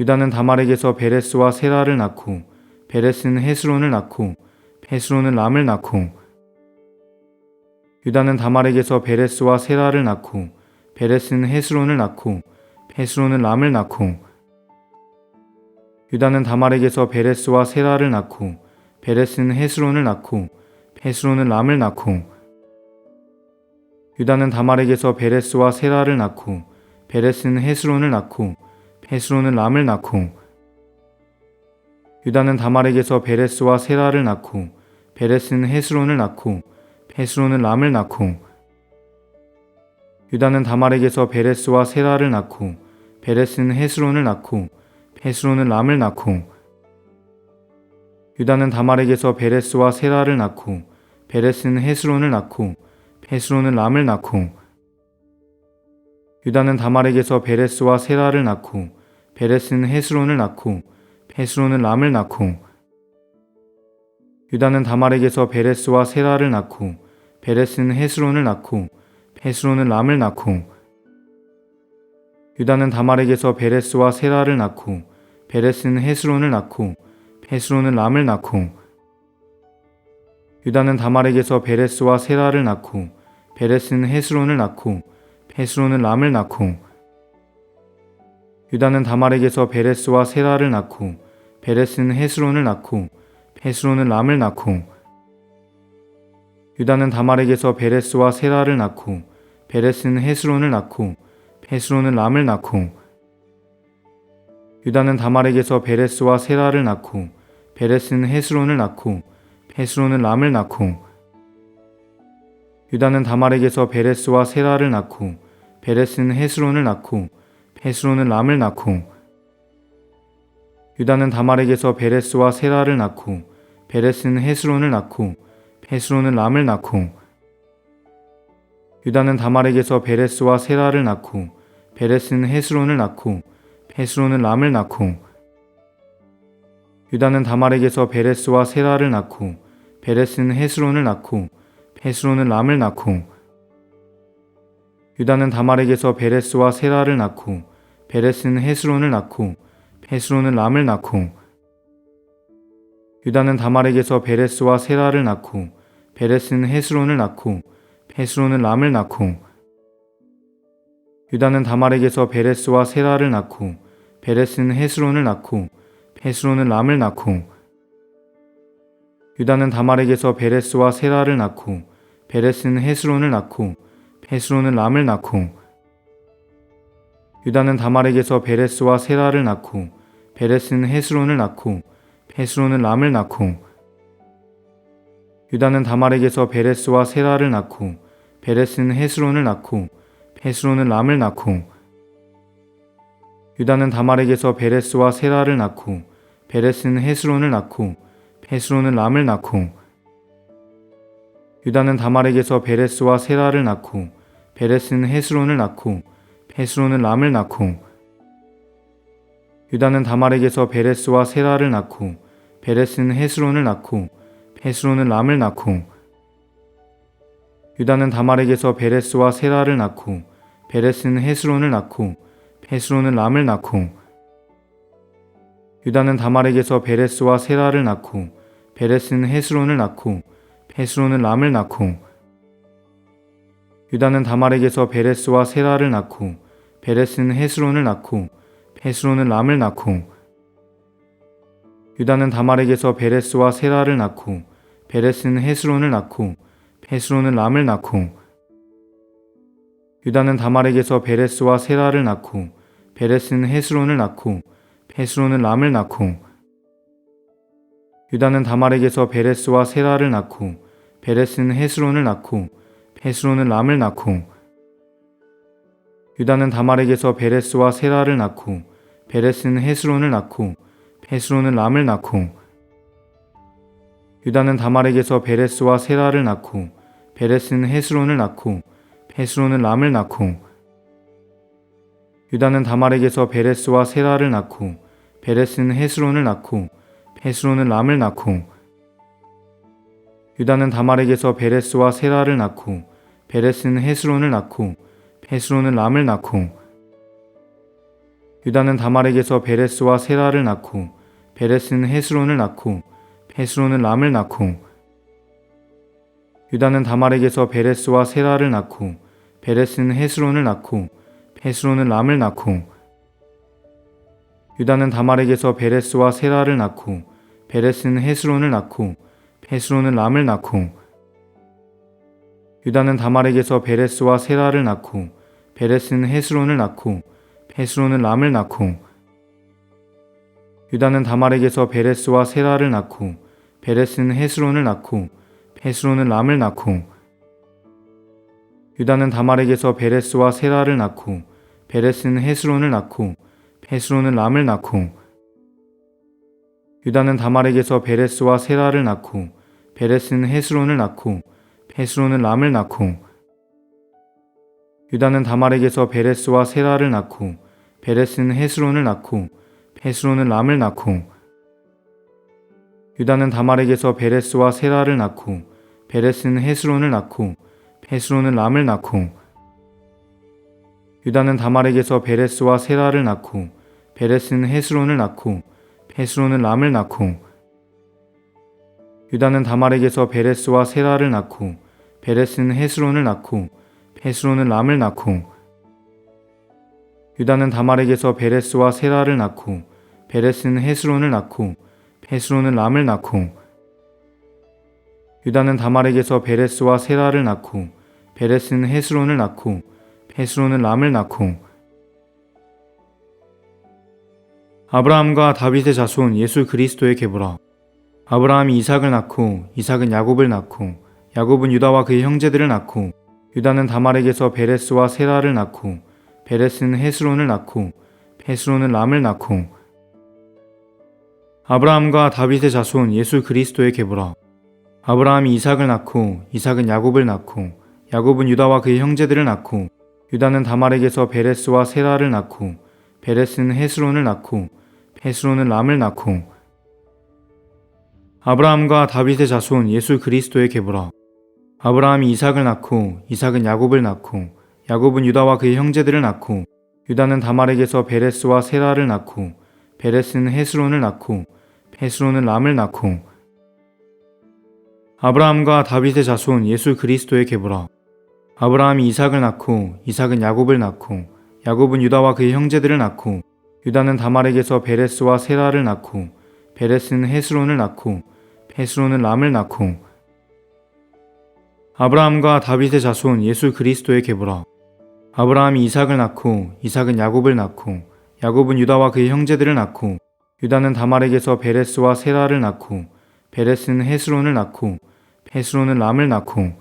유다는 다말에게서 베레스와 세라를 낳고 베레스는 헤스론을 낳고 헤스론은 람을 낳고 유다는 다말에게서 베레스와 세라를 낳고 베레스는 헤스론을 낳고 헤스론은 람을 낳고 유다는 다말에게서 베레스와 세라를 낳고 베레스는 헤스론을 낳고 헤스론은 람을 낳고 유다는 다말에게서 베레스와 세라를 낳고 베레스는 헤스론을 낳고 헤스론은 람을 낳고 유다는 다말에게서 베레스와 세라를 낳고 베레스는 헤스론을 낳고 헤스론은 람을 낳고 유다는 다말에게서 베레스와 세라를 낳고 베레스는 헤스론을 낳고 헤스론은 람을 낳고 유다는 다말에게서 베레스와 세라를 낳고 베레스는 헤스론을 낳고 헤스론은 람을 낳고 유다는 다말에게서 베레스와 세라를 낳고 베레스는 헤스론을 낳고 헤스론은 람을 낳고 유다는 다말에게서 베레스와 세라를 낳고 베레스는 헤스론을 낳고 헤스론은 람을 낳고 유다는 다말에게서 베레스와 세라를 낳고 베레스는 헤스론을 낳고 헤스론은 람을 낳고 유다는 다말에게서 베레스와 세라를 낳고 베레스는 헤스론을 낳고 헤스론은 람을 낳고 유다는 다말에게서 베레스와 세라를 낳고 베레스는 헤스론을 낳고 헤스론은 람을 낳고 유다는 다말에게서 베레스와 세라를 낳고 베레스는 헤스론을 낳고 헤스론은 람을 낳고 유다는 다말에게서 베레스와 세라를 낳고 베레스는 헤스론을 낳고 헤스론은 람을 낳고 유다는 다말에게서 베레스와 세라를 낳고 베레스는 헤스론을 낳고 헤스론은 람을 낳고 유다는 다말에게서 베레스와 세라를 낳고 베레스는 헤스론을 낳고 헤스론은 람을 낳고 유다는 다말에게서 베레스와 세라를 낳고 베레스는 헤스론을 낳고 헤스론은 람을 낳고 유다는 다말에게서 베레스와 세라를 낳고 베레스는 헤스론을 낳고 헤스론은 람을 낳고 유다는 다말에게서 베레스와 세라를 낳고 베레스는 헤스론을 낳고 헤스론은 람을 낳고 유다는 다말에게서 베레스와 세라를 낳고 베레스는 헤스론을 낳고 헤스론은 람을 낳고 유다는 다말에게서 베레스와 세라를 낳고 베레스는 헤스론을 낳고 헤스론은 람을 낳고 유다는 다말에게서 베레스와 세라를 낳고 베레스는 헤스론을 낳고 헤스론은 람을 낳고 유다는 다말에게서 베레스와 세라를 낳고 베레스는 헤스론을 낳고 헤스론은 람을 낳고 유다는 다말에게서 베레스와 세라를 낳고 베레스는 헤스론을 낳고 헤스론은 람을 낳고 유다는 다말에게서 베레스와 세라를 낳고 베레스는 헤스론을 낳고 헤스론은 람을 낳고 유다는 다말에게서 베레스와 세라를 낳고 베레스는 헤스론을 낳고 헤스론은 람을 낳고 유다는 다말에게서 베레스와 세라를 낳고 베레스는 헤스론을 낳고 헤스론은 람을 낳고 유다는 다말에게서 베레스와 세라를 낳고 베레스는 헤스론을 낳고 헤스론은 람을 낳고 유다는 다말에게서 베레스와 세라를 낳고 베레스는 헤스론을 낳고 헤스론은 람을 낳고 유다는 다말에게서 베레스와 세라를 낳고 베레스는 헤스론을 낳고 헤스론은 람을 낳고 유다는 다말에게서 베레스와 세라를 낳고 베레스는 헤스론을 낳고 헤스론은 람을 낳고 유다는 다말에게서 베레스와 세라를 낳고 베레스는 헤스론을 낳고 헤스론은 람을 낳고 유다는 다말에게서 베레스와 세라를 낳고 베레스는 헤스론을 낳고 헤스론은 람을 낳고 유다는 다말에게서 베레스와 세라를 낳고 베레스는 헤스론을 낳고 헤스론은 람을 낳고 유다는 다말에게서 베레스와 세라를 낳고 베레스는 헤스론을 낳고 헤스론은 람을 낳고 유다는 다말에게서 베레스와 세라를 낳고 베레스는 헤스론을 낳고 헤스론은 람을 낳고 유다는 다말에게서 베레스와 세라를 낳고 베레스는 헤스론을 낳고 헤스론은 람을 낳고 유다는 다말에게서 베레스와 세라를 낳고 베레스는 헤스론을 낳고 헤스론은 람을 낳고 유다는 다말에게서 베레스와 세라를 낳고 베레스는 헤스론을 낳고 헤스론은 람을 낳고 유다는 다말에게서 베레스와 세라를 낳고 베레스는 헤스론을 낳고 헤스론은 람을 낳고 유다는 다말에게서 베레스와 세라를 낳고 베레스는 헤스론을 낳고 헤스론은 람을 낳고 유다는 다말에게서 베레스와 세라를 낳고 베레스는 헤스론을 낳고 헤스론은 람을 낳고 유다는 다말에게서 베레스와 세라를 낳고 베레스는 헤스론을 낳고 헤스론은 람을 낳고 유다는 다말에게서 베레스와 세라를 낳고 베레스는 헤스론을 낳고 헤스론은 람을 낳고 유다는 다말에게서 베레스와 세라를 낳고 베레스는 헤스론을 낳고 헤스론은 람을 낳고 유다는 다말에게서 베레스와 세라를 낳고 베레스는 헤스론을 낳고 헤스론은 람을 낳고 유다는 다말에게서 베레스와 세라를 낳고 베레스는 헤스론을 낳고 헤스론은 람을 낳고 유다는 다말에게서 베레스와 세라를 낳고 베레스는 헤스론을 낳고 헤스론은 람을 낳고 유다는 다말에게서 베레스와 세라를 낳고 베레스는 헤스론을 낳고 헤스론은 람을 낳고 유다는 다말에게서 베레스와 세라를 낳고 베레스는 헤스론을 낳고 헤스론은 람을 낳고 아브라함과 다윗의 자손 예수 그리스도의 계보라. 아브라함이 이삭을 낳고 이삭은 야곱을 낳고 야곱은 유다와 그의 형제들을 낳고 유다는 다말에게서 베레스와 세라를 낳고 베레스는 헤스론을 낳고 헤스론은 람을 낳고 아브라함과 다윗의 자손 예수 그리스도의 계보라. 아브라함이 이삭을 낳고 이삭은 야곱을 낳고 야곱은 유다와 그의 형제들을 낳고 유다는 다말에게서 베레스와 세라를 낳고 베레스는 헤스론을 낳고 헤스론은 람을 낳고 아브라함과 다윗의 자손 예수 그리스도의 계보라 아브라함이 이삭을 낳고 이삭은 야곱을 낳고 야곱은 유다와 그의 형제들을 낳고 유다는 다말에게서 베레스와 세라를 낳고 베레스는 헤스론을 낳고 헤스론은 람을 낳고. 아브라함과 다윗의 자손 예수 그리스도의 계보라. 아브라함이 이삭을 낳고 이삭은 야곱을 낳고 야곱은 유다와 그의 형제들을 낳고 유다는 다말에게서 베레스와 세라를 낳고 베레스는 헤스론을 낳고 헤스론은 람을 낳고 아브라함과 다윗의 자손 예수 그리스도의 계보라. 아브라함이 이삭을 낳고 이삭은 야곱을 낳고 야곱은 유다와 그의 형제들을 낳고 유다는 다말에게서 베레스와 세라를 낳고 베레스는 헤스론을 낳고 헤스론은 람을 낳고